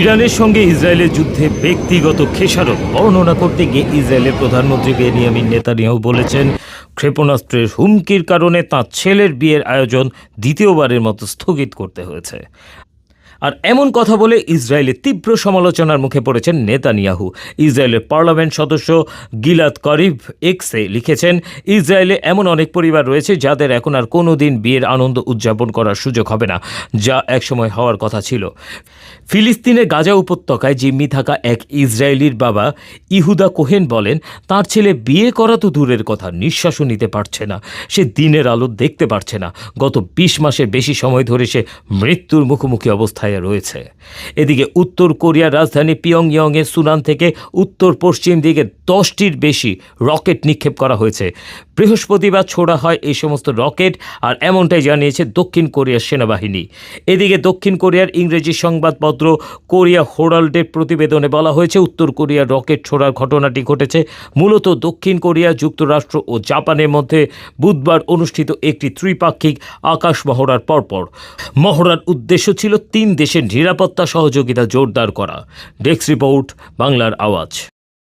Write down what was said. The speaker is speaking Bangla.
ইরানের সঙ্গে ইসরায়েলের যুদ্ধে ব্যক্তিগত খেসারত, বর্ণনা করতে গিয়ে ইসরায়েলের প্রধানমন্ত্রী বেনিয়ামিন নেতানিয়াহু বলেছেন, ক্ষেপণাস্ত্রের হুমকির কারণে তাঁর ছেলের বিয়ের আয়োজন দ্বিতীয়বারের মতো স্থগিত করতে হয়েছে। আর এমন কথা বলে ইসরায়েলের তীব্র সমালোচনার মুখে পড়েছেন নেতানিয়াহু। ইসরায়েলের পার্লামেন্ট সদস্য গিলাত করিভ এক্সে লিখেছেন, ইসরায়েলে এমন অনেক পরিবার রয়েছে যাদের এখন আর কোনো দিন বিয়ের আনন্দ উদযাপন করার সুযোগ হবে না, যা একসময় হওয়ার কথা ছিল। ফিলিস্তিনের গাজা উপত্যকায় জিম্মি থাকা এক ইসরায়েলির বাবা ইহুদা কোহেন বলেন, তার ছেলে বিয়ে করা তো দূরের কথা, নিঃশ্বাসও নিতে পারছে না। সে দিনের আলো দেখতে পারছে না। গত বিশ মাসের বেশি সময় ধরে সে মৃত্যুর মুখোমুখি অবস্থায় রয়েছে। এদিকে উত্তর কোরিয়ার রাজধানী পিয়ংইয়ংয়ের সুনান থেকে উত্তর পশ্চিম দিকে দশটির বেশি রকেট নিক্ষেপ করা হয়েছে। বৃহস্পতিবার ছোড়া হয় এই সমস্ত রকেট আর এমনটাই জানিয়েছে দক্ষিণ কোরিয়ার সেনাবাহিনী। এদিকে দক্ষিণ কোরিয়ার ইংরেজি সংবাদপত্র কোরিয়া হোরাল্ডের প্রতিবেদনে বলা হয়েছে, উত্তর কোরিয়ার রকেট ছোড়ার ঘটনাটি ঘটেছে মূলত দক্ষিণ কোরিয়া, যুক্তরাষ্ট্র ও জাপানের মধ্যে বুধবার অনুষ্ঠিত একটি ত্রিপাক্ষিক আকাশ মহড়ার পরপর। মহড়ার উদ্দেশ্য ছিল তিন দেশের নিরাপত্তা সহযোগিতা জোরদার করা। ডেস্ক রিপোর্ট বাংলার আওয়াজ।